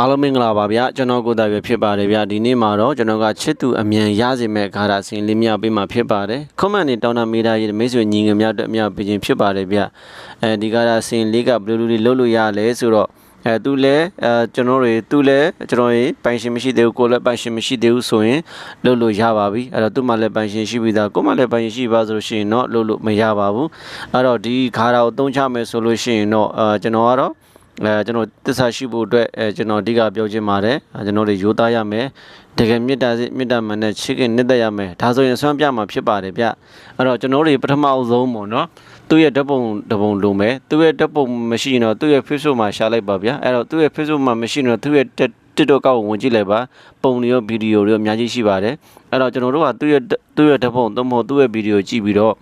အားလုံးမင်္ဂလာပါဗျာကျွန်တော်ကိုယ်တိုင်ပဲဖြစ်ပါတယ်ဗျာဒီနေ့မှာတော့ကျွန်တော်ကချစ်သူအမြန်ရစေမဲ့ခါရအစဉ်လေးမြပေးမှာဖြစ်ပါတယ်ကွန်မန့်နေတောင်းတမေးတာရေးမိတ်ဆွေညီငယ်များအတွက်အများပေးခြင်းဖြစ်ပါတယ်ဗျာအဲဒီခါရအစဉ်လေးကဘယ်လိုလိုလေးလုပ်လို့ရလဲဆိုတော့အဲသူလဲအဲကျွန်တော်တွေသူလဲကျွန်တော်ရေပိုင်ရှင်မရှိသေးဘူးကိုယ်လည်းပိုင်ရှင်မရှိသေးဘူးဆိုရင်လုပ်လို့ရပါပြီအဲ့တော့သူ့မှာလည်းပိုင်ရှင်ရှိပြီးသားကိုယ်မှလည်းပိုင်ရှင်ရှိပါဆိုလို့ရှိရင်တော့လုပ်လို့မရပါဘူးအဲ့တော့ဒီခါရကိုသုံးချမယ်ဆိုလို့ရှိရင်တော့အဲကျွန်တော်ကတော့ အဲကျွန်တော်တစ္ဆာရှိဖို့အတွက်အဲကျွန်တော်အဓိကပြောချင်ပါတယ်အဲကျွန်တော်တွေရိုးသားရမယ်တကယ်မေတ္တာစိတ်မေတ္တာမှန်နဲ့ချစ်ခင်နှစ်သက်ရမယ်ဒါဆိုရင်ဆွမ်းပြမှာဖြစ်ပါတယ်ဗျအဲ့တော့ကျွန်တော်တွေပထမအဆုံးပေါ့နော်သူ့ရဲ့ဓာတ်ပုံဓာတ်ပုံလိုမယ်သူ့ရဲ့ဓာတ်ပုံမရှိရင်တော့သူ့ရဲ့ Facebook မှာရှာလိုက်ပါဗျာအဲ့တော့သူ့ရဲ့ Facebook မှာမရှိရင်တော့သူ့ရဲ့ TikTok ကောက်ဝင်ကြည့်လိုက်ပါပုံတွေရောဗီဒီယိုတွေရောအများကြီးရှိပါတယ်အဲ့တော့ကျွန်တော်တို့ကသူ့ရဲ့သူ့ရဲ့ဓာတ်ပုံသို့မဟုတ်သူ့ရဲ့ဗီဒီယိုကြည့်ပြီးတော့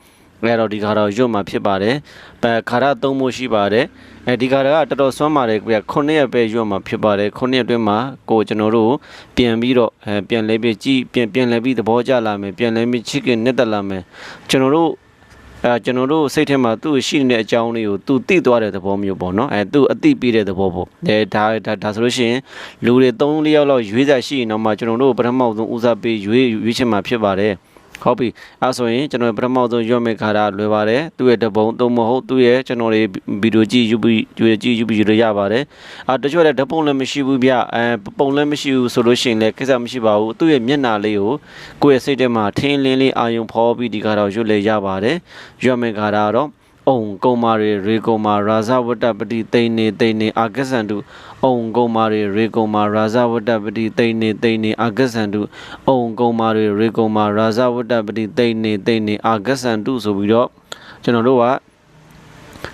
အဲ့တော့ဒီခါတော့ရွတ်မှာဖြစ်ပါတယ်။အဲခါရသုံးဖို့ရှိပါတယ်။အဲဒီခါရကတော်တော်ဆွမ်းပါတယ်ဗျ။9ရက်ပဲရွတ်မှာဖြစ်ပါတယ်။9ရက်အတွင်းမှာကိုကျွန်တော်တို့ပြန်ပြီးတော့အဲပြန်လဲပြီးကြည့်ပြန်ပြန်လဲပြီးသဘောကျလာမယ်။ပြန်လဲပြီးချစ်ခင်နှစ်သက်လာမယ်။ကျွန်တော်တို့အဲကျွန်တော်တို့စိတ်ထဲမှာသူ့ရှိနေတဲ့အကြောင်းလေးကိုသူသိသွားတဲ့သဘောမျိုးပေါ့နော်အဲသူအသိပေးတဲ့သဘောပေါ့အဲဒါဒါဒါဆိုလို့ရှိရင်လူတွေ3 4ယောက်လောက်ရွေးစားရှိရင်တော့မှကျွန်တော်တို့ပထမဆုံးဦးစားပေးရွေးရွေးချင်မှာဖြစ်ပါတယ် ဟုတ်ပြီအဲဆိုရင်ကျွန်တော်ပထမဆုံးရွတ်မဲ့ခါရလွယ်ပါတယ်သူ့ရဲ့တပုံသုံးမဟုတ်သူ့ရဲ့ကျွန်တော်တွေဗီဒီယိုကြည့်ယူပြီးယူကြည့်ယူပြီးရရပါတယ်အာတချို့လည်းဓပုံလည်းမရှိဘူးဗျအဲပုံလည်းမရှိဘူးဆိုလို့ရှိရင်လည်းကိစ္စမရှိပါဘူးသူ့ရဲ့မျက်နှာလေးကိုကိုယ့်ရဲ့စိတ်ထဲမှာထင်းလင်းလေးအာယုံဖော်ပြီးဒီခါတော့ရွတ်လေရပါတယ်ရွတ်မဲ့ခါရတော့ အုံကုံမာရီရေကုံမာရာဇဝတ္တပတိတိန်နေတိန်နေအာဂဆန္တုအုံကုံမာရီရေကုံမာရာဇဝတ္တပတိတိန်နေတိန်နေအာဂဆန္တုအုံကုံမာရီရေကုံမာရာဇဝတ္တပတိတိန်နေတိန်နေအာဂဆန္တုဆိုပြီးတော့ကျွန်တော်တို့က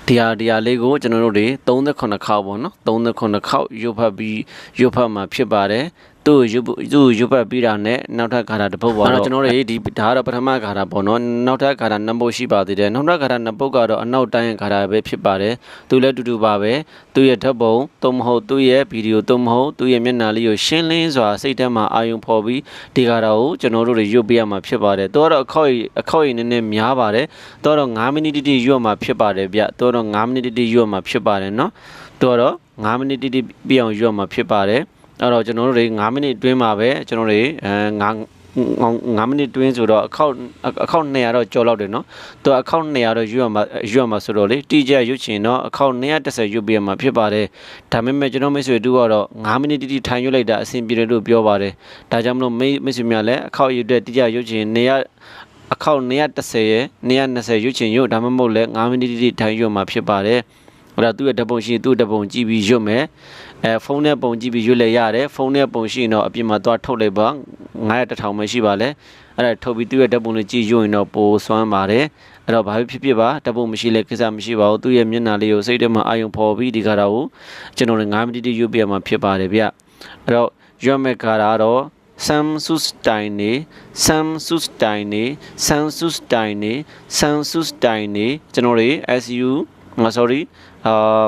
တရားတရားလေးကိုကျွန်တော်တို့တွေ38ခေါက်ပေါ့နော်38ခေါက်ရွတ်ဖတ်ပြီးရွတ်ဖတ်မှာဖြစ်ပါတယ် သူ့ရွတ်သူ့ရွတ်ဖတ်ပြီးတာနဲ့နောက်ထပ်ခါတာတစ်ပုဒ်ပါတော့ကျွန်တော်တို့ဒီဒါကတော့ပထမခါတာပေါ့နော်နောက်ထပ်ခါတာနှစ်ပုဒ်ရှိပါသေးတယ်နောက်ထပ်ခါတာနှစ်ပုဒ်ကတော့အနောက်တိုင်းခါတာပဲဖြစ်ပါတယ်သူလည်းတူတူပါပဲသူ့ရဲ့ဓာတ်ပုံသို့မဟုတ်သူ့ရဲ့ဗီဒီယိုသို့မဟုတ်သူ့ရဲ့မျက်နှာလေးကိုရှင်းလင်းစွာစိတ်ထဲမှာအာရုံဖော်ပြီးဒီခါတာကိုကျွန်တော်တို့တွေရွတ်ပြရမှာဖြစ်ပါတယ်သူကတော့အခောက်အခောက်ရည်နည်းနည်းများပါတယ်သူကတော့9မိနစ်တိတိရွတ်မှာဖြစ်ပါတယ်ဗျသူကတော့9မိနစ်တိတိရွတ်မှာဖြစ်ပါတယ်နော်သူကတော့9မိနစ်တိတိပြအောင်ရွတ်မှာဖြစ်ပါတယ် အဲ့တော့ကျွန်တော်တို့တွေ9မိနစ်အတွင်းမှာပဲကျွန်တော်တွေအဲ9 9မိနစ်တွင်းဆိုတော့အခောက်အခောက်200တော့ကြော်လောက်တယ်နော်သူအခောက်200တော့ရွတ်မှာရွတ်မှာဆိုတော့လေတိကျရွတ်ချင်တော့အခောက်210ရွတ်ပြရမှာဖြစ်ပါတယ်ဒါပေမဲ့ကျွန်တော်မိတ်ဆွေတို့ကတော့9မိနစ်တိတိထိုင်ရွတ်လိုက်တာအဆင်ပြေတယ်လို့ပြောပါတယ်ဒါကြောင့်မလို့မိတ်မိတ်ဆွေများလည်းအခောက်ရွတ်တဲ့တိကျရွတ်ချင်နေရအခောက်110ရဲ့120ရွတ်ချင်ရွတ်ဒါမှမဟုတ်လဲ9မိနစ်တိတိထိုင်ရွတ်မှာဖြစ်ပါတယ်အဲ့ဒါသူ့ရဲ့ဓာတ်ပုံရှိရင်သူ့ဓာတ်ပုံကြည့်ပြီးရွတ်မယ် အဲဖုန်းနဲ့ပုံကြည့်ပြီးရွတ်လဲရတယ်ဖုန်းနဲ့ပုံရှိရင်တော့အပြင်မှာသွားထုတ်လိုက်ပါ900တစ်ထောင်ပဲရှိပါလဲအဲ့ဒါထုတ်ပြီးသူ့ရဲ့ဓာတ်ပုံလေးကြည့်ရွတ်ရင်တော့ပိုစွမ်းပါတယ်အဲ့တော့ဘာဖြစ်ဖြစ်ပါဓာတ်ပုံမရှိလဲကိစ္စမရှိပါဘူးသူ့ရဲ့မျက်နှာလေးကိုစိတ်ထဲမှာအာယုံဖော်ပြီးဒီခါတော့ကျွန်တော်လည်း9မိနစ်တိရွတ်ပြမှာဖြစ်ပါတယ်ဗျအဲ့တော့ရွတ်မဲ့ခါတော့ Samsung နေ Samsung နေ Samsung နေ Samsung နေကျွန်တော်တွေ SU ငါ sorry အာ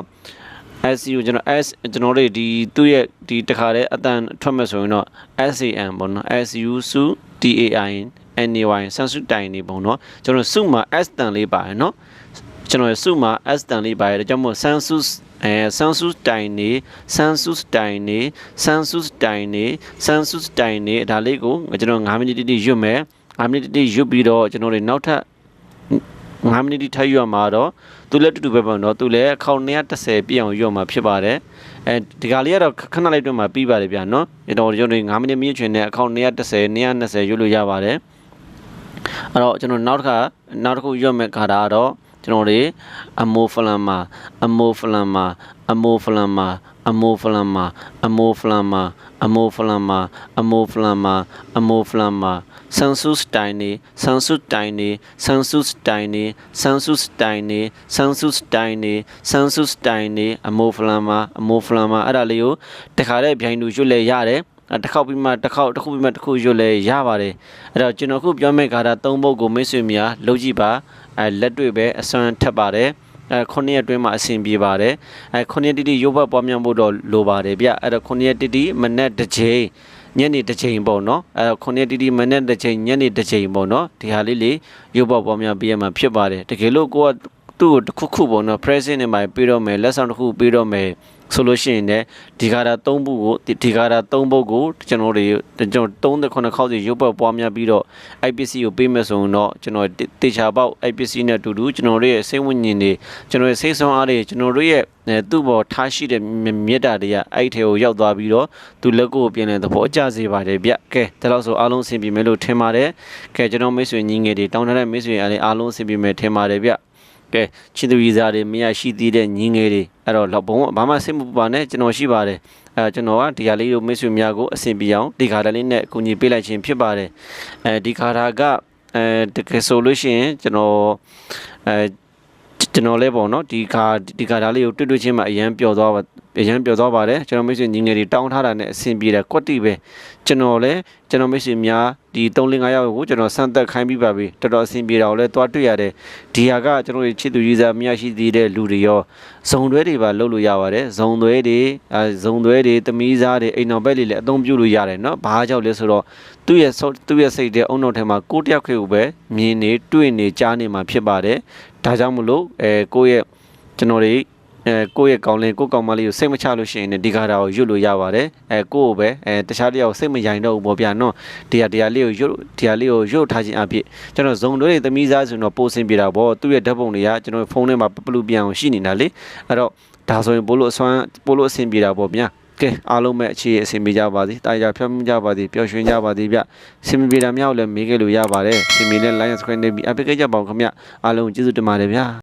SU ကျွန်တော် S ကျွန်တော်တို့ဒီသူ့ရဲ့ဒီတခါတည်းအတန်ထွက်မဲ့ဆိုရင်တော့ SAN ပေါ့နော် SU စု DAI NAY ဆန်စုတိုင်နေပေါ့နော်ကျွန်တော်စုမှာ S တန်လေးပါတယ်နော်ကျွန်တော်စုမှာ S တန်လေးပါတယ်ဒါကြောင့်မို့ဆန်စုအဲဆန်စုတိုင်နေဆန်စုတိုင်နေဆန်စုတိုင်နေဆန်စုတိုင်နေဒါလေးကိုကျွန်တော်9မိနစ်တိတိရွတ်မယ်9မိနစ်တိတိရွတ်ပြီးတော့ကျွန်တော်တွေနောက်ထပ် 9မိနစ်တိထပ်ရွတ်မှာတော့သူလည်းတူတူပဲပေါ့နော်သူလည်းအခေါက်130ပြည့်အောင်ရွတ်မှာဖြစ်ပါတယ်အဲဒီကလေးကတော့ခဏလေးတွင်မှာပြီးပါတယ်ဗျာနော်ဒီတော့ကျွန်တော်9မိနစ်မြင့်ချွင်နဲ့အခေါက်130 120ရွတ်လို့ရပါတယ်အဲ့တော့ကျွန်တော်နောက်တစ်ခါနောက်တစ်ခုရွတ်မဲ့ခါတာကတော့ ကျွန်တော်တွေအမိုဖလန်မာအမိုဖလန်မာအမိုဖလန်မာအမိုဖလန်မာအမိုဖလန်မာအမိုဖလန်မာအမိုဖလန်မာအမိုဖလန်မာဆန်ဆုစတိုင်နေဆန်ဆုတိုင်နေဆန်ဆုစတိုင်နေဆန်ဆုစတိုင်နေဆန်ဆုစတိုင်နေဆန်ဆုစတိုင်နေအမိုဖလန်မာအမိုဖလန်မာအဲ့ဒါလေးကိုတခါတည်းဗျိုင်းလူရွတ်လဲရတယ် တစ်ခေါက်ပြီးမှတစ်ခေါက်တစ်ခုပြီးမှတစ်ခုရွတ်လဲရပါတယ်အဲ့တော့ကျွန်တော်ခုပြောမယ့်ခါတာ၃ပုတ်ကိုမိတ်ဆွေများလုပ်ကြည့်ပါအဲလက်တွေ့ပဲအစွမ်းထက်ပါတယ်အဲခုနှစ်ရက်အတွင်းမှာအဆင်ပြေပါတယ်အဲခုနှစ်ရက်တိတိရုပ်ဘက်ပွားများဖို့တော့လိုပါတယ်ဗျအဲ့တော့ခုနှစ်ရက်တိတိမနေ့တစ်ချိန်ညနေတစ်ချိန်ပေါ့နော်အဲခုနှစ်ရက်တိတိမနေ့တစ်ချိန်ညနေတစ်ချိန်ပေါ့နော်ဒီဟာလေးလေးရုပ်ဘက်ပွားများပြရမှာဖြစ်ပါတယ်တကယ်လို့ကိုကသူ့ကိုတစ်ခုခုပေါ့နော် present နဲ့မှပြီးတော့မယ်လက်ဆောင်တစ်ခုပြီးတော့မယ် ဆိုလို့ရှိရင်လည်းဒီကာတာ၃ပုကိုဒီဒီကာတာ၃ပုကိုကျွန်တော်တွေကျွန်တော်39ခေါက်စီရုပ်ပတ်ပွားများပြီးတော့ IPC ကိုပေးမယ်ဆိုရင်တော့ကျွန်တော်တေချာပေါက် IPC နဲ့အတူတူကျွန်တော်တို့ရဲ့စိတ်ဝိညာဉ်တွေကျွန်တော်ရဲ့စိတ်ဆောင်အားတွေကျွန်တော်တို့ရဲ့အဲသူ့ဘောထားရှိတဲ့မေတ္တာတွေကအဲ့ထဲကိုရောက်သွားပြီးတော့သူလက်ကိုပြင်တဲ့သဘောအကျစေပါတယ်ဗျကဲဒါတော့ဆိုအားလုံးအဆင်ပြေမယ်လို့ထင်ပါတယ်ကဲကျွန်တော်မိတ်ဆွေညီငယ်တွေတောင်းတတဲ့မိတ်ဆွေအားလည်းအားလုံးအဆင်ပြေမယ်ထင်ပါတယ်ဗျ ကဲချစ်သူကြီးစားတွေမရရှိသေးတဲ့ညီငယ်တွေအဲ့တော့လောက်ဘုံဘာမှစိတ်မပူပါနဲ့ကျွန်တော်ရှိပါတယ်အဲကျွန်တော်ကဒီဟာလေးကိုမိတ်ဆွေများကိုအဆင်ပြေအောင်ဒီခါတလေးနဲ့အကူအညီပေးလိုက်ခြင်းဖြစ်ပါတယ်အဲဒီခါတာကအဲတကယ်ဆိုလို့ရှိရင်ကျွန်တော်အဲကျွန်တော်လည်းပေါ့နော်ဒီခါဒီခါဒါလေးကိုတွေ့တွေ့ချင်းမှအရန်ပျော်သွားပါအရန်ပျော်သွားပါတယ်ကျွန်တော်မိတ်ဆွေညီငယ်တွေတောင်းထားတာနဲ့အဆင်ပြေတယ်ကွက်တိပဲကျွန်တော်လည်းကျွန်တော်မိတ်ဆွေများ ဒီ3-5ယောက်ကိုကျွန်တော်စမ်းသက်ခိုင်းပြီးပါပြီတော်တော်အဆင်ပြေတာကိုလည်းတွားတွေ့ရတယ်ဒီဟာကကျွန်တော်တို့ချစ်သူကြီးစားမရရှိသေးတဲ့လူတွေရောဇုံသွဲတွေပါလုပ်လို့ရပါတယ်ဇုံသွဲတွေအဲဇုံသွဲတွေသမီးစားတွေအိမ်တော်ဘက်တွေလည်းအသုံးပြုလို့ရတယ်เนาะဘာကြောင့်လဲဆိုတော့သူ့ရဲ့သူ့ရဲ့စိတ်တဲ့အုံနောက်ထဲမှာကိုတယောက်ခေကိုပဲမြင်နေတွေ့နေကြားနေမှာဖြစ်ပါတယ်ဒါကြောင့်မလို့အဲကိုယ့်ရဲ့ကျွန်တော်တွေ အဲကိုယ့်ရဲ့ကောင်းလင်းကိုယ့်ကောင်းမလေးကိုစိတ်မချလို့ရှိရင်လည်းဒီကာတာကိုရွတ်လို့ရပါတယ်အဲကိုယ့်ကိုပဲအဲတခြားတယောက်စိတ်မယိုင်တော့ဘူးပေါ့ဗျာနော်ဒီဟာဒီဟာလေးကိုရွတ်ဒီဟာလေးကိုရွတ်ထားခြင်းအဖြစ်ကျွန်တော်ဇုံတွေးသမီးစားဆိုတော့ပို့ဆင်ပြတာပေါ့သူ့ရဲ့ဓာတ်ပုံတွေကကျွန်တော်ဖုန်းထဲမှာပလူပြန်အောင်ရှိနေတာလေအဲ့တော့ဒါဆိုရင်ပို့လို့အစွမ်းပို့လို့အဆင်ပြေတာပေါ့ဗျာကဲအားလုံးပဲအခြေအဆင်ပြေကြပါစေတာယာဖြတ်မှုကြပါစေပျော်ရွှင်ကြပါစေဗျစင်ပြေတာမြောက်လည်းမေးခဲ့လို့ရပါတယ်စင်ပြေနဲ့ line subscribe နေပြီး application ကြပါဦးခင်ဗျအားလုံးကျေးဇူးတင်ပါတယ်ဗျာ